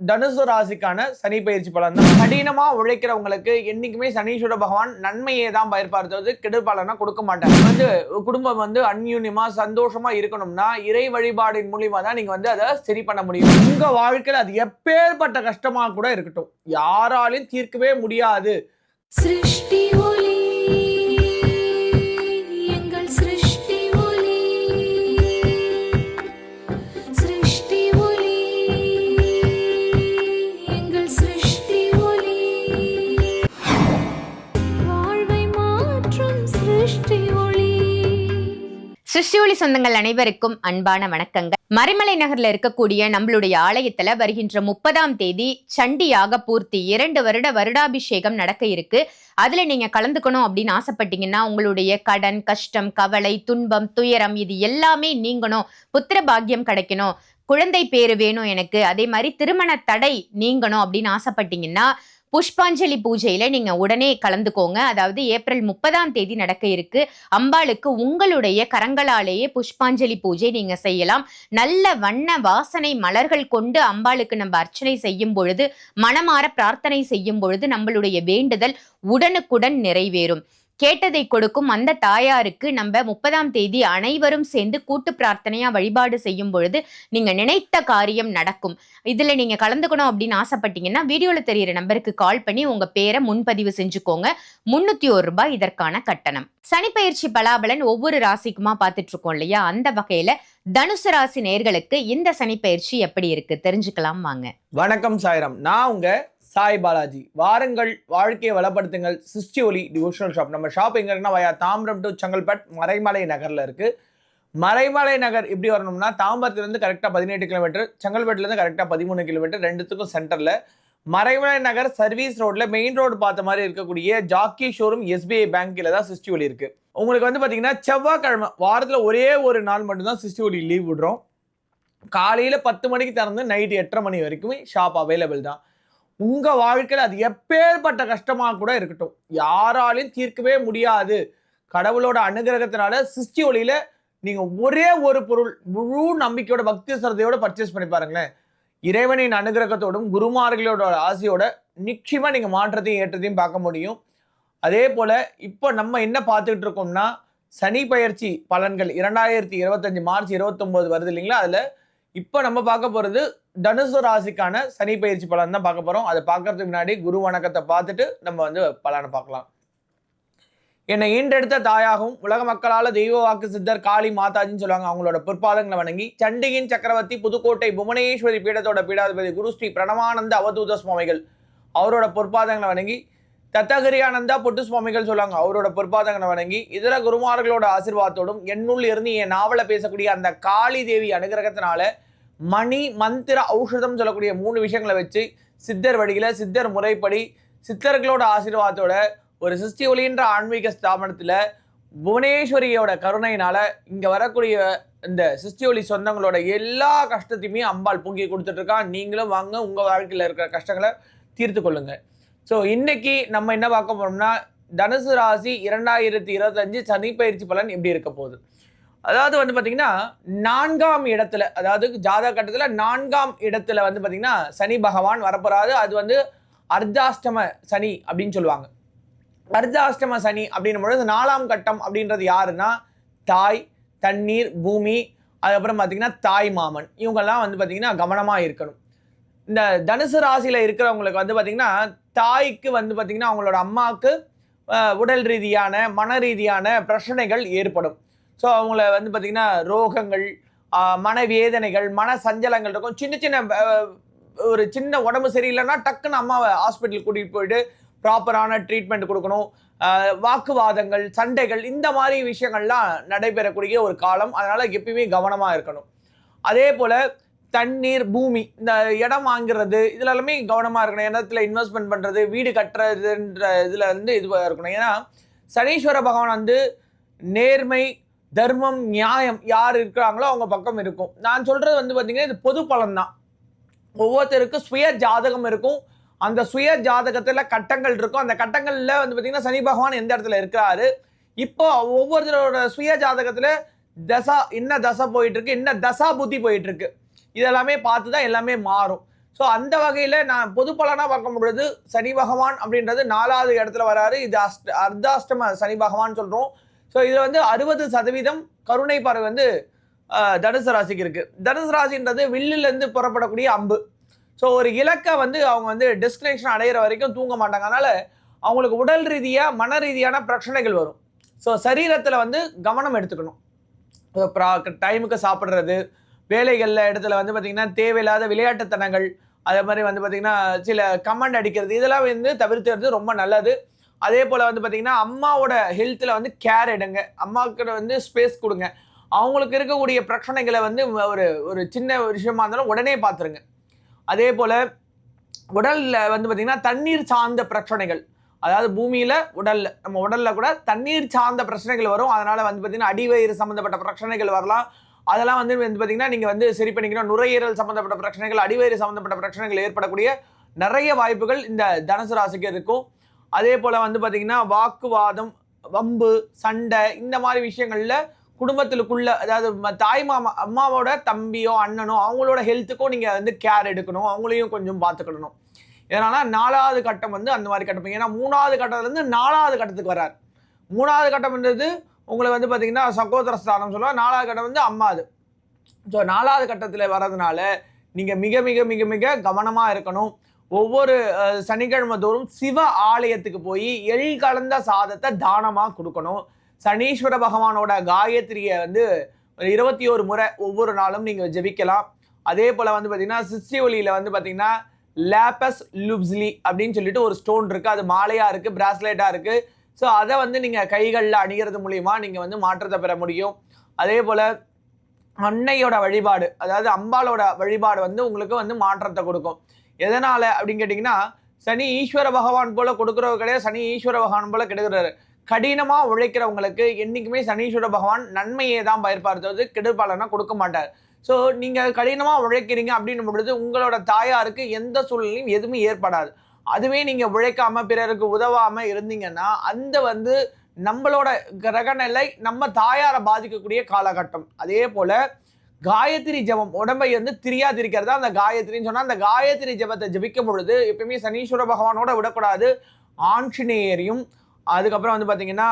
தனுசு ராசிக்கான சனி பயிற்சி பலன் தான். கடினமா உழைக்கிறவங்களுக்கு என்னைக்குமே சனீஸ்வர பகவான் நன்மையை தான் பயிர்ப்பார் தவிர்த்து கொடுக்க மாட்டாங்க வந்து குடும்பம் வந்து அந்யூன்யமா சந்தோஷமா இருக்கணும்னா இறை வழிபாடின் மூலியமா தான் நீங்க வந்து அதை சரி பண்ண முடியும். உங்க வாழ்க்கையில அது எப்பேற்பட்ட கஷ்டமா கூட இருக்கட்டும். யாராலையும் தீர்க்கவே முடியாது. சிருஷ்டி சொந்தங்கள் அனைவருக்கும் அன்பான வணக்கங்கள். மறைமலை நகர்ல இருக்கக்கூடிய நம்மளுடைய ஆலயத்துல வருகின்ற முப்பதாம் தேதி சண்டியாக பூர்த்தி இரண்டு வருட வருடாபிஷேகம் நடக்க இருக்கு. அதுல நீங்க கலந்துக்கணும் அப்படின்னு ஆசைப்பட்டீங்கன்னா உங்களுடைய கடன் கஷ்டம் கவலை துன்பம் துயரம் இது எல்லாமே நீங்கணும். புத்திர பாக்கியம் கிடைக்கணும். குழந்தை பேரு வேணும் எனக்கு. அதே மாதிரி திருமண தடை நீங்கணும் அப்படின்னு ஆசைப்பட்டீங்கன்னா புஷ்பாஞ்சலி பூஜையில நீங்க உடனே கலந்துக்கோங்க. அதாவது ஏப்ரல் முப்பதாம் தேதி நடக்க இருக்கு. அம்பாளுக்கு உங்களுடைய கரங்களாலேயே புஷ்பாஞ்சலி பூஜை நீங்க செய்யலாம். நல்ல வண்ண வாசனை மலர்கள் கொண்டு அம்பாளுக்கு நம்ம அர்ச்சனை செய்யும் பொழுது மனமாற பிரார்த்தனை செய்யும் பொழுது நம்மளுடைய வேண்டுதல் உடனுக்குடன் நிறைவேறும். கேட்டதை கொடுக்கும் அந்த தாயாருக்கு நம்ம முப்பதாம் தேதி அனைவரும் சேர்ந்து கூட்டு பிரார்த்தனையா வழிபாடு செய்யும் பொழுது நீங்க நினைத்த காரியம் நடக்கும். இதுல நீங்க கலந்துக்கணும் அப்படின்னு ஆசைப்பட்டீங்கன்னா வீடியோல தெரியிற நம்பருக்கு கால் பண்ணி உங்க பேரை முன்பதிவு செஞ்சுக்கோங்க. முன்னூத்தி ஒரு ரூபாய் இதற்கான கட்டணம். சனிப்பயிற்சி பலாபலன் ஒவ்வொரு ராசிக்குமா பார்த்துட்டு இருக்கோம் இல்லையா? அந்த வகையில தனுசு ராசி நேர்களுக்கு இந்த சனிப்பயிற்சி எப்படி இருக்கு? தெரிஞ்சுக்கலாம் வாங்க. வணக்கம் சாய்ராம். நான் உங்க சாய் பாலாஜி. வாருங்கள் வாழ்க்கையை வளப்படுத்துங்கள். சிஸ்டி ஒலி டிவோஷனல் ஷாப் நம்ம ஷாப் எங்க இருக்குன்னா வயா தாம்பரம் டு செங்கல்பட் மறைமலை நகரில் இருக்குது மறைமலை நகர் இப்படி வரணும்னா தாம்பரத்துலேருந்து கரெக்டாக பதினெட்டு கிலோமீட்டர் செங்கல்பட்டுலேருந்து கரெக்டாக பதிமூணு கிலோமீட்டர் ரெண்டுத்துக்கும் சென்டரில் மறைமலை நகர் சர்வீஸ் ரோட்டில் மெயின் ரோடு பார்த்த மாதிரி இருக்கக்கூடிய ஜாக்கி ஷோரூம் எஸ்பிஐ பேங்க்கில் தான் சிஸ்டி ஒலி இருக்குது உங்களுக்கு வந்து பார்த்தீங்கன்னா செவ்வாய்க்கிழமை வாரத்தில் ஒரே ஒரு நாள் மட்டும்தான் சிஸ்டி ஒலி லீவ் விடுறோம். காலையில் பத்து மணிக்கு திறந்து நைட்டு எட்டரை மணி வரைக்குமே ஷாப் அவைலபிள் தான். உங்கள் வாழ்க்கையில் அது எப்பேற்பட்ட கஷ்டமாக கூட இருக்கட்டும். யாராலையும் தீர்க்கவே முடியாது. கடவுளோட அனுகிரகத்தினால சிஸ்டி ஒளியில் நீங்கள் ஒரே ஒரு பொருள் முழு நம்பிக்கையோட பக்தி சிரதையோட பர்ச்சேஸ் பண்ணி பாருங்களேன். இறைவனின் அனுகிரகத்தோடும் குருமார்களோட ஆசையோட நிச்சயமாக நீங்கள் மாற்றத்தையும் ஏற்றத்தையும் பார்க்க முடியும். அதே போல் இப்போ நம்ம என்ன பார்த்துக்கிட்டு இருக்கோம்னா சனி பயிற்சி பலன்கள் இரண்டாயிரத்தி இருபத்தஞ்சு மார்ச் இருபத்தொம்போது வருது இல்லைங்களா? அதில் இப்போ நம்ம பார்க்க போகிறது தனுசு ராசிக்கான சனி பயிற்சி பலன் தான் பார்க்க போகிறோம் அதை பார்க்கறதுக்கு முன்னாடி குரு வணக்கத்தை பார்த்துட்டு நம்ம வந்து பலனை பார்க்கலாம். என்னை ஈண்டெடுத்த தாயாகவும் உலக மக்களால் தெய்வ வாக்கு சித்தர் காளி மாதாஜின்னு சொல்லுவாங்க. அவங்களோட பிற்பாதங்களை வணங்கி சண்டிகின் சக்கரவர்த்தி புதுக்கோட்டை புவனேஸ்வரி பீடத்தோட பீடாதிபதி குரு ஸ்ரீ பிரணவானந்த அவதூத சுவாமிகள். அவரோட பொற்பாதங்களை வணங்கி தத்தகிரியானந்தா பொட்டு சுவாமிகள் சொல்லுவாங்க. அவரோட பொற்பாதங்களை வணங்கி இதர குருமார்களோட ஆசிர்வாதத்தோடும் என்னுள் இருந்து என் நாவலை பேசக்கூடிய அந்த காளி தேவி அனுகிரகத்தினால மணி மந்திர ஔஷதம் சொல்லக்கூடிய மூணு விஷயங்களை வச்சு சித்தர் வழியில சித்தர் முறைப்படி சித்தர்களோட ஆசீர்வாதத்தோட ஒரு சிருஷ்டி ஒளின்ற ஆன்மீக ஸ்தாபனத்தில் புவனேஸ்வரியோட கருணையினால இங்கே வரக்கூடிய இந்த சிருஷ்டி ஒளி சொந்தங்களோட எல்லா கஷ்டத்தையுமே அம்பாள் பொங்கி கொடுத்துட்ருக்கான் நீங்களும் வாங்க உங்கள் வாழ்க்கையில் இருக்கிற கஷ்டங்களை தீர்த்து கொள்ளுங்க. ஸோ இன்னைக்கு நம்ம என்ன பார்க்க போகிறோம்னா தனுசு ராசி இரண்டாயிரத்தி இருபத்தஞ்சு சனி பயிற்சி பலன் எப்படி இருக்க போகுது? அதாவது வந்து பார்த்தீங்கன்னா நான்காம் இடத்துல அதாவது ஜாதக கட்டத்தில் நான்காம் இடத்துல வந்து பார்த்தீங்கன்னா சனி பகவான் வரப்போறாது அது வந்து அர்த்தாஷ்டம சனி அப்படின்னு சொல்லுவாங்க. அர்த்தாஷ்டம சனி அப்படின்னும் பொழுது நாலாம் கட்டம் அப்படின்றது யாருன்னா தாய் தண்ணீர் பூமி அதுக்கப்புறம் பார்த்தீங்கன்னா தாய் மாமன். இவங்கெல்லாம் வந்து பார்த்தீங்கன்னா கவனமாக இருக்கணும். இந்த தனுசு ராசியில் இருக்கிறவங்களுக்கு வந்து பார்த்தீங்கன்னா தாய்க்கு வந்து பார்த்தீங்கன்னா அவங்களோட அம்மாவுக்கு உடல் ரீதியான மன ரீதியான பிரச்சனைகள் ஏற்படும். ஸோ அவங்கள வந்து பார்த்தீங்கன்னா ரோகங்கள் மனவேதனைகள் மன சஞ்சலங்கள் இருக்கும். சின்ன சின்ன ஒரு சின்ன உடம்பு சரியில்லைன்னா டக்குன்னு அம்மாவை ஹாஸ்பிட்டல் கூட்டிகிட்டு போயிட்டு ப்ராப்பரான ட்ரீட்மெண்ட் கொடுக்கணும். வாக்குவாதங்கள் சண்டைகள் இந்த மாதிரி விஷயங்கள்லாம் நடைபெறக்கூடிய ஒரு காலம். அதனால் எப்பயுமே கவனமாக இருக்கணும். அதே போல் தண்ணீர் பூமி இந்த இடம் வாங்குறது இதில் எல்லாமே கவனமாக இருக்கணும் இடத்துல இன்வெஸ்ட்மெண்ட் பண்ணுறது வீடு கட்டுறதுன்ற இதில் வந்து இதுவாக இருக்கணும். ஏன்னா சனீஸ்வர பகவான் வந்து நேர்மை தர்மம் நியாயம் யார் இருக்கிறாங்களோ அவங்க பக்கம் இருக்கும். நான் சொல்கிறது வந்து பார்த்திங்கன்னா இது பொது பலன் தான் ஒவ்வொருத்தருக்கும் சுய ஜாதகம் இருக்கும். அந்த சுய ஜாதகத்தில் கட்டங்கள் இருக்கும். அந்த கட்டங்களில் வந்து பார்த்தீங்கன்னா சனி பகவான் எந்த இடத்துல இருக்கிறாரு? இப்போ ஒவ்வொருத்தரோட சுய ஜாதகத்தில் தசா என்ன தசை போயிட்டுருக்கு என்ன தசா புத்தி போயிட்டுருக்கு. இதெல்லாமே பார்த்து தான் எல்லாமே மாறும். ஸோ அந்த வகையில் நான் பொது பலனாக பார்க்க பொழுது சனி பகவான் அப்படின்றது நாலாவது இடத்துல வராரு. இது அஷ்ட அர்த்தாஷ்டம சனி பகவான் சொல்கிறோம் ஸோ இதில் வந்து அறுபது சதவீதம் கருணை பார்வை வந்து தனுசு ராசிக்கு இருக்குது தனுசு ராசின்றது வில்லிலேருந்து புறப்படக்கூடிய அம்பு. ஸோ ஒரு இலக்கை வந்து அவங்க வந்து டெஸ்டினேஷன் அடையிற வரைக்கும் தூங்க மாட்டாங்க. அதனால் அவங்களுக்கு உடல் ரீதியாக மன ரீதியான பிரச்சனைகள் வரும். ஸோ சரீரத்தில் வந்து கவனம் எடுத்துக்கணும். டைமுக்கு சாப்பிட்றது வேலைகளில் இடத்துல வந்து பார்த்திங்கன்னா தேவையில்லாத விளையாட்டுத்தனங்கள் அதே மாதிரி வந்து பார்த்திங்கன்னா சில கமெண்ட் அடிக்கிறது இதெல்லாம் வந்து தவிர்த்துறது ரொம்ப நல்லது. அதே போல் வந்து பார்த்திங்கன்னா அம்மாவோட ஹெல்த்தில் வந்து கேர் எடுங்க. அம்மாவுக்கு வந்து ஸ்பேஸ் கொடுங்க. அவங்களுக்கு இருக்கக்கூடிய பிரச்சனைகளை வந்து ஒரு ஒரு சின்ன விஷயமா இருந்தாலும் உடனே பார்த்துருங்க அதே போல் உடலில் வந்து பார்த்திங்கன்னா தண்ணீர் சார்ந்த பிரச்சனைகள். அதாவது பூமியில் உடலில் நம்ம உடலில் கூட தண்ணீர் சார்ந்த பிரச்சனைகள் வரும். அதனால் வந்து பார்த்திங்கன்னா அடிவயிறு சம்மந்தப்பட்ட பிரச்சனைகள் வரலாம். அதெல்லாம் வந்து வந்து பார்த்திங்கன்னா நீங்கள் வந்து சரி பண்ணிக்கணும். நுரையீரல் சம்மந்தப்பட்ட பிரச்சனைகள் அடிவயிறு சம்மந்தப்பட்ட பிரச்சனைகள் ஏற்படக்கூடிய நிறைய வாய்ப்புகள் இந்த தனுசு ராசிக்கு இருக்கும். அதே போல் வந்து பார்த்திங்கன்னா வாக்குவாதம் வம்பு சண்டை இந்த மாதிரி விஷயங்களில் குடும்பத்திலுக்குள்ள அதாவது தாய் மாமா அம்மாவோட தம்பியோ அண்ணனோ அவங்களோட ஹெல்த்துக்கும் நீங்கள் வந்து கேர் எடுக்கணும். அவங்களையும் கொஞ்சம் பார்த்துக்கணும் இதனால் நாலாவது கட்டம் வந்து அந்த மாதிரி கட்டம் ஏன்னா மூணாவது கட்டத்துலேருந்து நாலாவது கட்டத்துக்கு வரார். மூணாவது கட்டம்ன்றது உங்களை வந்து பார்த்தீங்கன்னா சகோதர ஸ்தானம் சொல்லுவாங்க. நாலாவது கட்டம் வந்து அம்மாது ஸோ நாலாவது கட்டத்தில் வர்றதுனால நீங்கள் மிக மிக மிக மிக கவனமாக இருக்கணும். ஒவ்வொரு சனிக்கிழமை தோறும் சிவ ஆலயத்துக்கு போய் எள் கலந்த சாதத்தை தானமாக கொடுக்கணும். சனீஸ்வர பகவானோட காயத்ரியை வந்து ஒரு இருபத்தி ஒரு முறை ஒவ்வொரு நாளும் நீங்கள் ஜெபிக்கலாம். அதே போல் வந்து பார்த்தீங்கன்னா சிஸ்டி ஒலியில் வந்து பார்த்தீங்கன்னா லேப்பஸ் லுப்ஸ்லி அப்படின்னு சொல்லிட்டு ஒரு ஸ்டோன் இருக்குது அது மாலையாக இருக்குது பிராஸ்லெட்டாக இருக்குது ஸோ அதை வந்து நீங்கள் கைகளில் அணிகிறது மூலிமா நீங்கள் வந்து மாற்றத்தை பெற முடியும். அதே போல் அன்னையோட வழிபாடு அதாவது அம்பாலோட வழிபாடு வந்து உங்களுக்கு வந்து மாற்றத்தை கொடுக்கும். எதனால் அப்படின்னு கேட்டிங்கன்னா சனி ஈஸ்வர பகவான் போல் கொடுக்குறவர் கிடையாது சனி ஈஸ்வர பகவான் போல் கெடுக்கிறாரு கடினமாக உழைக்கிறவங்களுக்கு என்றைக்குமே சனீஸ்வர பகவான் நன்மையை தான் பயர்பார்த்தது கெடுப்பாளனா கொடுக்க மாட்டார். ஸோ நீங்கள் கடினமாக உழைக்கிறீங்க அப்படின்னும் பொழுது உங்களோட தாயாருக்கு எந்த சூழ்நிலையும் எதுவுமே ஏற்படாது. அதுவே நீங்கள் உழைக்காமல் பிறருக்கு உதவாமல் இருந்தீங்கன்னா அந்த வந்து நம்மளோட கிரகநிலை நம்ம தாயாரை பாதிக்கக்கூடிய காலகட்டம். அதே போல் காயத்ரி ஜெபம் உடம்பை வந்து திரியாதிருக்கிறது? அந்த காயத்ரின்னு சொன்னால் அந்த காயத்ரி ஜெபத்தை ஜபிக்கும் பொழுது எப்பயுமே சனீஸ்வர பகவானோட விடக்கூடாது. ஆஞ்சநேயரையும் அதுக்கப்புறம் வந்து பார்த்தீங்கன்னா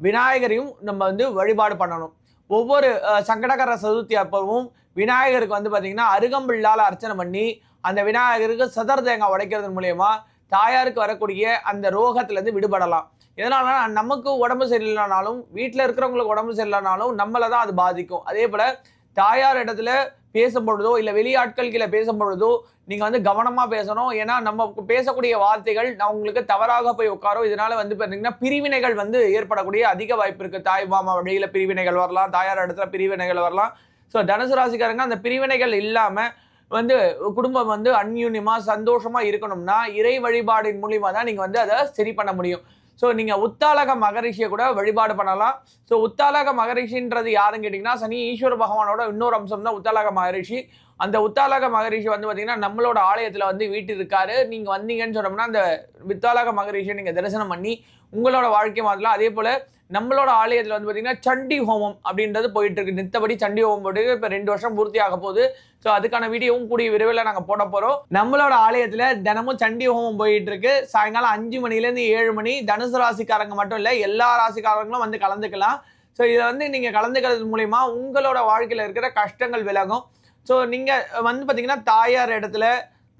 விநாயகரையும் நம்ம வந்து வழிபாடு பண்ணணும். ஒவ்வொரு சங்கடகர சதுர்த்தி அப்பவும் விநாயகருக்கு வந்து பார்த்தீங்கன்னா அருகம்பில்லால் அர்ச்சனை பண்ணி அந்த விநாயகருக்கு சதர் தேங்காய் உடைக்கிறது மூலயமா தாயாருக்கு வரக்கூடிய அந்த ரோகத்திலேருந்து விடுபடலாம். எதனால நமக்கு உடம்பு சரியில்லைனாலும் வீட்டில் இருக்கிறவங்களுக்கு உடம்பு சரியில்லைனாலும் நம்மளை தான் அது பாதிக்கும். அதே போல் தாயார் இடத்துல பேசும் பொழுதோ இல்லை வெளியாட்கள் கீழே பேசும் பொழுதோ நீங்கள் வந்து கவனமாக பேசணும். ஏன்னா நம்ம பேசக்கூடிய வார்த்தைகள் நான் உங்களுக்கு தவறாக போய் உட்காரும் இதனால் வந்து பார்த்தீங்கன்னா பிரிவினைகள் வந்து ஏற்படக்கூடிய அதிக வாய்ப்பு இருக்குது தாய் மாமா வழியில் பிரிவினைகள் வரலாம் தாயார் இடத்துல பிரிவினைகள் வரலாம். ஸோ தனுசு ராசிக்காரங்க அந்த பிரிவினைகள் இல்லாமல் வந்து குடும்பம் வந்து அந்யூன்யமாக சந்தோஷமாக இருக்கணும்னா இறை வழிபாடின் மூலியமாக தான் நீங்கள் வந்து அதை சரி பண்ண முடியும். ஸோ நீங்கள் உத்தாலக மகரிஷியை கூட வழிபாடு பண்ணலாம். ஸோ உத்தாலக மகரிஷின்றது யாருன்னு கேட்டிங்கன்னா சனி ஈஸ்வர பகவானோட இன்னொரு அம்சம் தான் உத்தாலக மகரிஷி. அந்த உத்தாலக மகரிஷி வந்து பார்த்திங்கன்னா நம்மளோட ஆலயத்தில் வந்து வீட்டு இருக்காரு நீங்கள் வந்தீங்கன்னு சொன்னோம்னா அந்த வித்தாலக மகரிஷியை நீங்கள் தரிசனம் பண்ணி உங்களோட வாழ்க்கை மாற்றலாம் அதே போல் நம்மளோட ஆலயத்தில் வந்து பார்த்தீங்கன்னா சண்டி ஹோமம் அப்படின்றது போயிட்டு இருக்கு நித்தபடி சண்டி ஹோமம் போட்டு இப்போ ரெண்டு வருஷம் பூர்த்தி ஆக போகுது. ஸோ அதுக்கான வீடியோவும் கூடிய விரைவில் நாங்கள் போட போகிறோம் நம்மளோட ஆலயத்தில் தினமும் சண்டி ஹோமம் போயிட்டு இருக்கு சாயங்காலம் அஞ்சு மணிலேருந்து ஏழு மணி தனுசு ராசிக்காரங்க மட்டும் இல்லை எல்லா ராசிக்காரங்களும் வந்து கலந்துக்கலாம். ஸோ இதை வந்து நீங்கள் கலந்துக்கிறது மூலிமா உங்களோட வாழ்க்கையில் இருக்கிற கஷ்டங்கள் விலகும். ஸோ நீங்கள் வந்து பார்த்தீங்கன்னா தாயார் இடத்துல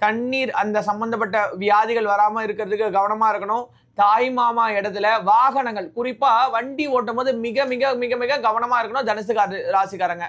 தண்ணீர் அந்த சம்பந்தப்பட்ட வியாதிகள் வராமல் இருக்கிறதுக்கு கவனமாக இருக்கணும். தாய் மாமா இடத்துல வாகனங்கள் குறிப்பாக வண்டி ஓட்டும் போது மிக மிக மிக மிக கவனமாக இருக்கணும் தனுசு ராசிக்காரங்க.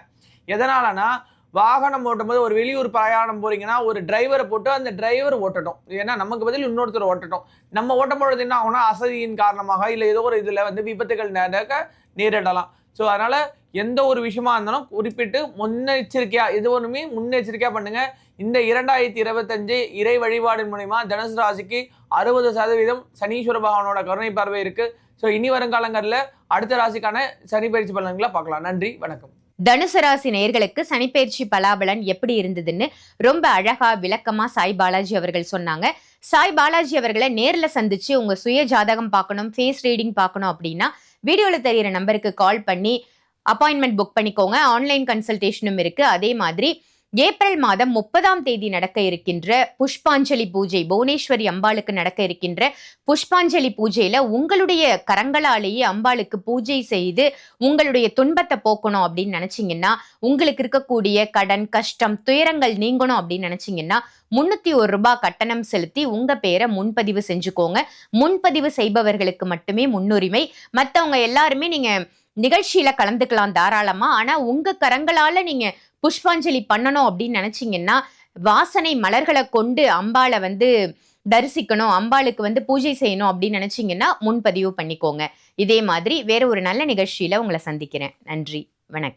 எதனாலனா வாகனம் ஓட்டும்போது ஒரு வெளியூர் பிரயாணம் போறீங்கன்னா ஒரு டிரைவரை போட்டு அந்த டிரைவர் ஓட்டட்டும். ஏன்னா நமக்கு பதில் இன்னொருத்தர் ஓட்டட்டும். நம்ம ஓட்டும் பொழுது என்ன ஆகும்னா அசதியின் காரணமாக இல்லை ஏதோ ஒரு இதில் வந்து விபத்துகள் நடக்க நேரிடலாம். ஸோ அதனால் எந்த ஒரு விஷயமா இருந்தாலும் குறிப்பிட்டு முன்னெச்சரிக்கையாக எது ஒன்றுமே முன்னெச்சரிக்கையாக பண்ணுங்க. இந்த இரண்டாயிரத்தி இருபத்தஞ்சு இறை வழிபாடின் மூலிமா தனுசு ராசிக்கு அறுபது சதவீதம் சனீஸ்வர பகவானோட கருணை பார்வை இருக்கு. ஸோ இனி வருங்காலங்களில் அடுத்த ராசிக்கான சனி பயிற்சி பலன்களை பார்க்கலாம். நன்றி வணக்கம். தனுசு ராசி நேர்களுக்கு சனிப்பெயர்ச்சி பலாபலன் எப்படி இருந்ததுன்னு ரொம்ப அழகா விளக்கமா சாய் பாலாஜி அவர்கள் சொன்னாங்க. சாய் பாலாஜி அவர்களை நேரில் சந்திச்சு உங்க சுய ஜாதகம் பார்க்கணும் ஃபேஸ் ரீடிங் பார்க்கணும் அப்படின்னா வீடியோவில் தெரியிற நம்பருக்கு கால் பண்ணி அப்பாயின்மெண்ட் புக் பண்ணிக்கோங்க. ஆன்லைன் கன்சல்டேஷனும் இருக்கு. அதே மாதிரி ஏப்ரல் மாதம் முப்பதாம் தேதி நடக்க இருக்கின்ற புஷ்பாஞ்சலி பூஜை புவனேஸ்வரி அம்பாளுக்கு நடக்க இருக்கின்ற புஷ்பாஞ்சலி பூஜையில உங்களுடைய கரங்களாலேயே அம்பாளுக்கு பூஜை செய்து உங்களுடைய துன்பத்தை போக்கணும் அப்படின்னு நினைச்சீங்கன்னா உங்களுக்கு இருக்கக்கூடிய கடன் கஷ்டம் துயரங்கள் நீங்கணும் அப்படின்னு நினைச்சீங்கன்னா முன்னூத்தி ஒரு ரூபாய் கட்டணம் செலுத்தி உங்க பேரை முன்பதிவு செஞ்சுக்கோங்க. முன்பதிவு செய்பவர்களுக்கு மட்டுமே முன்னுரிமை. மற்றவங்க எல்லாருமே நீங்க நிகழ்ச்சியில கலந்துக்கலாம் தாராளமா. ஆனா உங்க கரங்களால நீங்க புஷ்பாஞ்சலி பண்ணணும் அப்படின்னு நினைச்சீங்கன்னா வாசனை மலர்களை கொண்டு அம்பாளை வந்து தரிசிக்கணும் அம்பாளுக்கு வந்து பூஜை செய்யணும் அப்படின்னு நினைச்சீங்கன்னா முன்பதிவு பண்ணிக்கோங்க. இதே மாதிரி வேற ஒரு நல்ல நிகழ்ச்சியில உங்களை சந்திக்கிறேன். நன்றி. வணக்கம்.